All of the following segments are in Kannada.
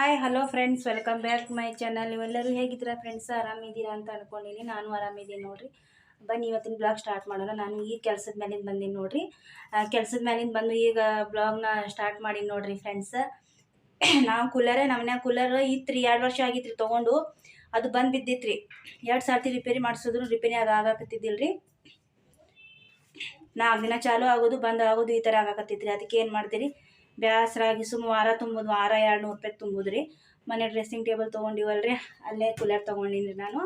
Hi hello friends welcome back my channel ನೀವೆಲ್ಲರೂ ಹೇಗಿದ್ದೀರಾ ಫ್ರೆಂಡ್ಸ್ ಆರಾಮಿದ್ದೀರಾ ಅಂತ ಅನ್ಕೊಂಡಿನಿ ನಾನು ಆರಾಮಿದ್ದೀನಿ ನೋಡಿರಿ. ಬನ್ನಿ, ಇವತ್ತಿನ ಬ್ಲಾಗ್ ಸ್ಟಾರ್ಟ್ ಮಾಡೋಣ. ನಾನು ಈಗ ಕೆಲಸದ ಮೇಲಿಂದ ಬಂದೀನಿ ನೋಡಿರಿ. ಕೆಲಸದ ಮೇಲಿಂದ ಬಂದು ಈಗ ಬ್ಲಾಗ್ನ ಸ್ಟಾರ್ಟ್ ಮಾಡೀನಿ ನೋಡಿರಿ ಫ್ರೆಂಡ್ಸ್ ನಾವು ಕೂಲರೇ ನಮ್ಮ ಮನ್ಯಾಗ ಕೂಲರ್ ಇತ್ತು ರೀ ಎರಡು ವರ್ಷ ಆಗಿತ್ತು ರೀ ತೊಗೊಂಡು. ಅದು ಬಂದು ಬಿದ್ದಿತ್ತು ರೀ ಎರಡು ಸರ್ತಿ ರಿಪೇರಿ ಮಾಡಿಸಿದ್ರು. ರಿಪೇರಿ ಆಗ ಆಗಾಕತ್ತಿದ್ದಿಲ್ಲ ರೀ ನಾಲ್ಕು ದಿನ ಚಾಲೂ ಆಗೋದು, ಬಂದ್ ಆಗೋದು ಈ ಥರ ಆಗಾಕತ್ತೈತ್ರಿ. ಅದಕ್ಕೆ ಏನು ಮಾಡ್ತೀರಿ? ಬ್ಯಾಸರಾಗಿ ಸುಮ್ಮ ವಾರ ತುಂಬೋದು, ವಾರ ಎರಡು ನೂರು ರೂಪಾಯಿ ತುಂಬೋದ್ರಿ. ಮನೆ ಡ್ರೆಸ್ಸಿಂಗ್ ಟೇಬಲ್ ತೊಗೊಂಡಿವಲ್ರಿ, ಅಲ್ಲೇ ಕೂಲರ್ ತೊಗೊಂಡಿನಿ ನಾನು.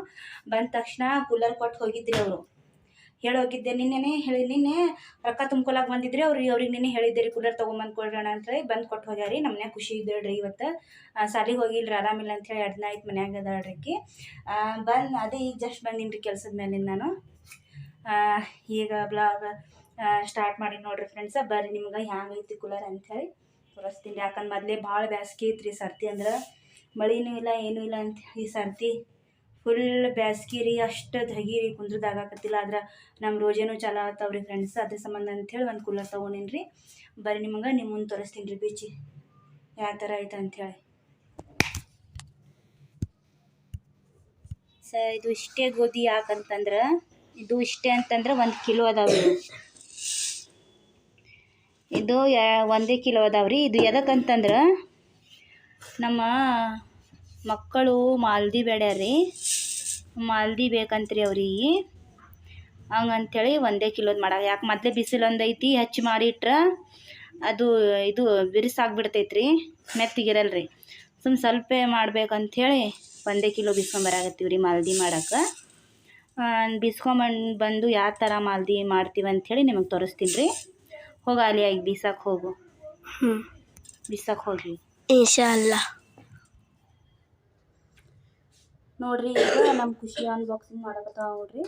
ಬಂದ ತಕ್ಷಣ ಕೂಲರ್ ಕೊಟ್ಟು ಹೋಗಿದ್ರಿ ಅವರು. ಹೇಳೋಗಿದ್ದೆ ನಿನ್ನೆನೇ ಹೇಳಿ, ನಿನ್ನೆ ರೊಕ್ಕ ತುಂಬ್ಕೊಳಕ್ ಬಂದಿದ್ರಿ ಅವ್ರು, ಅವ್ರಿಗೆ ನಿನ್ನೆ ಹೇಳಿದ್ದೆ ರೀ ಕೂಲರ್ ತೊಗೊಂಬಂದು ಕೊಡ್ರಣ ಅಂತೇಳಿ ಬಂದು ಕೊಟ್ಟು ಹೋಗ್ಯಾರಿ ನಮ್ಮನೆ ಖುಷಿ ಇದ್ದೇಳ್ರಿ ಇವತ್ತು. ಸಾಲಿಗೆ ಹೋಗಿಲ್ರಿ, ಆರಾಮಿಲ್ಲ ಅಂತೇಳಿ ಎರಡು ದಿನ ಆಯ್ತು ಮನ್ಯಾಗ ಅದಾಳ್ರಿ ಬಂದು, ಅದೇ ಈಗ ಜಸ್ಟ್ ಬಂದೀನಿ ರೀ ಕೆಲಸದ ಮೇಲಿಂದ ನಾನು. ಈಗ ಬ್ಲಾಗ್ ಸ್ಟಾರ್ಟ್ ಮಾಡಿ ನೋಡ್ರಿ ಫ್ರೆಂಡ್ಸ ಬರ್ರಿ ನಿಮ್ಗೆ ಹ್ಯಾಂಗೈತಿ ಕೂಲರ್ ಅಂಥೇಳಿ ತೋರಿಸ್ತೀನಿ. ಯಾಕಂದ್ರೆ ಮೊದಲೇ ಭಾಳ ಬ್ಯಾಸ್ಗೆ ಐತ್ರಿ ಸರ್ತಿ ಅಂದ್ರೆ. ಮಳಿನೂ ಇಲ್ಲ, ಏನೂ ಇಲ್ಲ ಅಂತ ಈ ಸರ್ತಿ. ಫುಲ್ ಬ್ಯಾಸ್ಗೆ ರೀ, ಅಷ್ಟು ಧಗಿ ರೀ ಕುಂದ್ರದಾಗಕತ್ತಿಲ್ಲ ಆದ್ರೆ ನಮ್ಮ ರೋಜೇನೂ ಚಲೋ ರೀ ಫ್ರೆಂಡ್ಸ್ ಅದ್ರ ಸಂಬಂಧ ಅಂಥೇಳಿ ಒಂದು ಕೂಲರ್ ತೊಗೊಂಡಿನಿ ರೀ ಬರ್ರಿ ನಿಮ್ಗೆ ನಿಮ್ಮ ಮುಂದೆ ತೋರಿಸ್ತೀನಿ ರೀ ಬೀಚಿ. ಯಾವ ಥರ ಐತೆ ಅಂಥೇಳಿ ಸ ಇದು ಇಷ್ಟೇ ಗೋಧಿ ಯಾಕಂತಂದ್ರೆ ಇದು ಇಷ್ಟೇ ಅಂತಂದ್ರೆ ಒಂದು ಕಿಲೋ ಅದಾವೆ ಇದು ಒಂದೇ ಕಿಲೋ ಅದಾವ್ರಿ ಇದು ಎದಕ್ಕಂತಂದ್ರೆ ನಮ್ಮ ಮಕ್ಕಳು ಮಾಲ್ದಿ ಬೇಡ್ಯಾರಿ ಮಾಲ್ದಿ ಬೇಕಂತ್ರಿ ಅವ್ರಿಗೆ ಹಂಗಂತೇಳಿ ಒಂದೇ ಕಿಲೋದು ಮಾಡ ಯಾಕೆ ಮೊದಲೇ ಬಿಸಿಲು ಒಂದು ಐತಿ, ಹಚ್ಚಿ ಮಾಡಿಟ್ರೆ ಅದು ಇದು ಬಿರುಸಾಗ್ಬಿಡ್ತೈತ್ರಿ, ಮೆತ್ತಗಿರಲ್ರಿ. ಸುಮ್ಮ ಸ್ವಲ್ಪ ಮಾಡ್ಬೇಕಂಥೇಳಿ ಒಂದೇ ಕಿಲೋ ಬಿಸ್ಕೊಂಬರಾಗತ್ತೀವಿ ರೀ ಮಾಲ್ದಿ ಮಾಡಕ್ಕೆ ಬಿಸ್ಕೊಂಬಂದು ಬಂದು ಯಾವ ಥರ ಮಾಲ್ದಿ ಮಾಡ್ತೀವಿ ಅಂಥೇಳಿ ನಿಮಗೆ ತೋರಿಸ್ತೀನಿ ರೀ. ಹೋಗ ಅಲ್ಲಿ ಆಗಿ ಬೀಸಕ್ಕೆ ಹೋಗು. ಹ್ಞೂ ಬೀಸಕ್ಕೆ ಹೋಗಿ. ಇನ್ಶಾ ಅಲ್ಲ ನೋಡ್ರಿ ಈಗ ನಮ್ಮ ಖುಷಿ ಅನ್ಬಾಕ್ಸಿಂಗ್ ಮಾಡಕತ್ತಾವ ನೋಡ್ರಿ.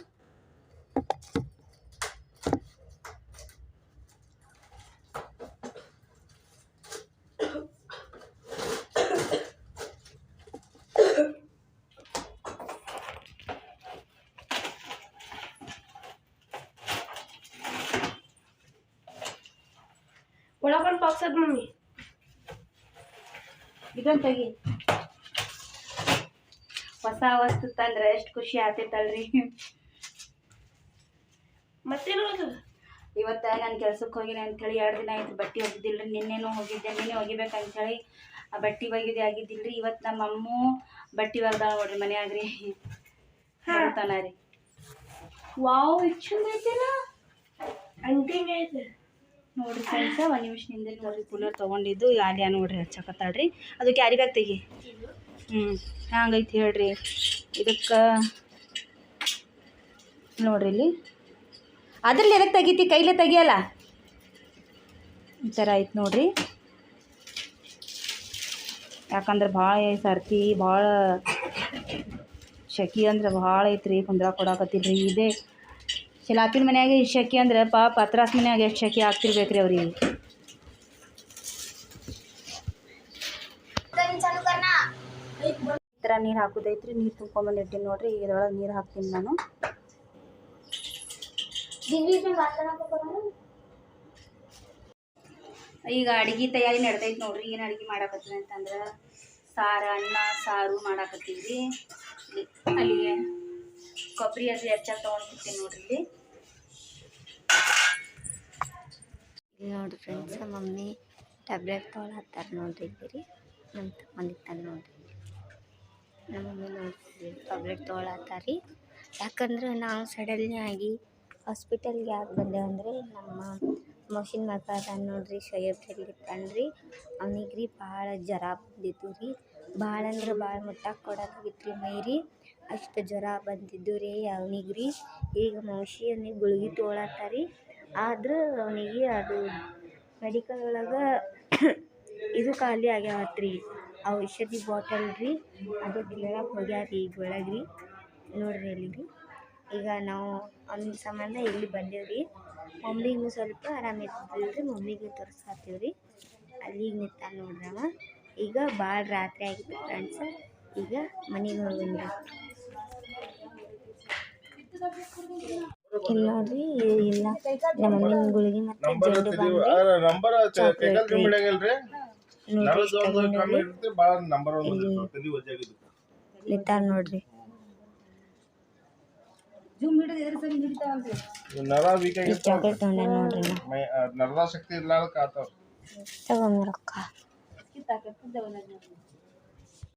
ಒಳಗೊಂದು ಬಾಕ್ಸ್ ಅದ ಮಮ್ಮಿ. ಇದೊಂದು ತೆಗಿ. ಹೊಸ ವಸ್ತು ತಂದ್ರೆ ಎಷ್ಟು ಖುಷಿ ಆಗ್ತೈತಲ್ರಿ. ಮತ್ತೇನು ಅದು ಇವತ್ತು ನಾನು ಕೆಲ್ಸಕ್ಕೆ ಹೋಗಿನಿ ಅಂಥೇಳಿ ಎರಡು ದಿನ ಆಯ್ತು ಬಟ್ಟೆ ಒಗಿದಿಲ್ಲ ರೀ ನಿನ್ನೆನೂ ಹೋಗಿದ್ದೆ ನಿನ್ನೆ ಒಗಿಬೇಕಂಥೇಳಿ ಆ ಬಟ್ಟೆ ಒಗಿದೆ ಆಗಿದ್ದಿಲ್ಲ ರೀ ಇವತ್ತು ನಮ್ಮ ಅಮ್ಮ ಬಟ್ಟೆ ಒಗ್ದಾಳ ನೋಡ್ರಿ ಮನ್ಯಾಗ ರೀ. ವಾವ್ ಇದು ಚಂದ ಐತಿಲ್ಲ ಅಂಟಿಂಗ್ ಐತೆ ನೋಡ್ರಿ ಫ್ರೆಂಡ್ಸ ಒಂದು ನಿಮಿಷ ನಿಂದೆ ನೋಡ್ರಿ ಕೂಲರ್ ತೊಗೊಂಡಿದ್ದು ಯಾಲ್ಯಾ ನೋಡ್ರಿ ಹಚ್ಚಕತ್ತಾಳ್ರಿ. ಅದು ಕ್ಯಾರಿ ಬ್ಯಾಗ್ ತೆಗಿ. ಹ್ಞೂ ಹಂಗೈತಿ ಹೇಳ್ರಿ. ಇದಕ್ಕೆ ನೋಡ್ರಿ ಇಲ್ಲಿ. ಅದ್ರಲ್ಲಿ ಎದಕ್ಕೆ ತೆಗಿತಿ? ಕೈಲೇ ತೆಗಿಯಲ್ಲ? ಈ ಥರ ಐತೆ ನೋಡ್ರಿ. ಯಾಕಂದ್ರೆ ಭಾಳ ಸರ್ತಿ ಭಾಳ ಶಕಿ ಅಂದ್ರೆ ಭಾಳ ಐತ್ರಿ ಕುಂದ್ರ ಕೊಡಾಕತ್ತಿಲ್ರಿ. ಇದೇ ಶಿಲಾಪಿನ ಮನ್ಯಾಗ ಇಷ್ಟು ಶಕಿ ಅಂದ್ರೆ ಪಾಪ ಪತ್ರಾಸ್ ಮನ್ಯಾಗ ಎಷ್ಟು ಶೆಕೆ ಆಗ್ತಿರ್ಬೇಕು ರೀ ಅವ್ರಿಗೆ. ಈ ಥರ ನೀರು ಹಾಕೋದೈತ್ರಿ ನೀರು ತುಂಬ್ಕೊಂಬಂದು ಇಟ್ಟಿನಿ ನೋಡ್ರಿ ಇದ್ರೊಳಗೆ ನೀರು ಹಾಕ್ತೀನಿ ನಾನು. ಈಗ ಅಡಿಗೆ ತಯಾರಿ ನಡ್ದೈತೆ ನೋಡ್ರಿ ಏನು ಅಡಿಗೆ ಮಾಡಾಕತ್ತೀವಿ ಅಂತಂದ್ರೆ ಸಾರ ಅನ್ನ ಸಾರು ಮಾಡಾಕತ್ತೀವಿ ಅಲ್ಲಿಗೆ ಕೊಬ್ಬರಿ ಅದು ಹೆಚ್ಚಾಗಿ ತೊಗೊಂಡ್ಬಿಡ್ತೀನಿ ನೋಡ್ರಿ ಇಲ್ಲಿ. ಇಲ್ಲಿ ನೋಡ್ರಿ ಫ್ರೆಂಡ್ಸ್ ಮಮ್ಮಿ ಟ್ಯಾಬ್ಲೆಟ್ ತೊಗೊಳತ್ತಾರ ನೋಡ್ರಿ ನಮ್ಮ ತಮ್ಮನಿತ್ತಾರ ನೋಡ್ರಿ. ನಮ್ಮ ಮಮ್ಮಿ ನೋಡ್ರಿ ಟ್ಯಾಬ್ಲೆಟ್ ತೊಗೊಳತ್ತಾರಿ. ಯಾಕಂದ್ರೆ ನಾವು ಸಡನ್ಲಿ ಆಗಿ ಹಾಸ್ಪಿಟಲ್ಗೆ ಯಾಕೆ ಬಂದೇವು ಅಂದರೆ ನಮ್ಮ ಮೋಷಿನ ಮಗ ನೋಡ್ರಿ ಶೋಯಬ್ ಇತ್ತಾನ್ರಿ ಅವನಿಗೆ ರೀ ಭಾಳ ಜ್ವರ ಬಂದಿದ್ದು ರೀ. ಭಾಳ ಅಂದ್ರೆ ಭಾಳ ಮುಟ್ಟಕ್ಕೆ ಕೊಡೋದಾಗಿತ್ತು ರೀ ಮೈ ರೀ ಅಷ್ಟು ಜ್ವರ ಬಂದಿದ್ದು ರೀ ಅವನಿಗೆ ರೀ. ಈಗ ಮೌಷಿ ಅವನಿಗೆ ಗುಳ್ಗೆ ತೊಗೊಳತ್ತಾರ. ಆದ್ರೆ ಅವನಿಗೆ ಅದು ಮೆಡಿಕಲ್ ಒಳಗೆ ಇದು ಖಾಲಿ ಆಗ್ಯಾವತ್ ರೀ ಆ ಔಷಧಿ ಬಾಟಲ್ ರೀ, ಅದು ಕೇಳಕ್ಕೆ ಹೋಗ್ಯಾರ ರೀ ಈಗ ಒಳಗೆ ರೀ. ನೋಡ್ರಿ ಅಲ್ಲಿ ರೀ ಈಗ ನಾವು ಅವ್ನ ಸಂಬಂಧ ಇಲ್ಲಿ ಬಂದೀವಿ ರೀ. ಮಮ್ಮಿಗೂ ಸ್ವಲ್ಪ ಆರಾಮಿದ್ದಿಲ್ಲ ರೀ, ಮಮ್ಮಿಗೆ ತೋರಿಸ್ತೀವಿ ರೀ. ಅಲ್ಲಿಗೆ ನಿಂತ ನೋಡ್ರಿ ಈಗ ಭಾಳ ರಾತ್ರಿ ಆಗಿತ್ತು ಫ್ರೆಂಡ್ಸ್ ಈಗ ಮನೆಗೆ ಹೋಗ್ಬಂದ್ರಿ ಇಲ್ಲ ನೋಡ್ರಿ ಇಲ್ಲ. ನಮ್ಮ ಮಮ್ಮಿನ ಗುಳಿಗೆ ಮತ್ತೆ ಜಂಡು ಕೈಕಾಲ್ ತಿಂಬಿಡಂಗಿಲ್ರಿ ನೋಡ್ರಿ ಚಾಕ್ಲೇಟ್ ತೊಗೊಂಡೆ ನೋಡ್ರಿ ಇರ್ಲಾರ್ದಕ್ಕ ಆತಾವ.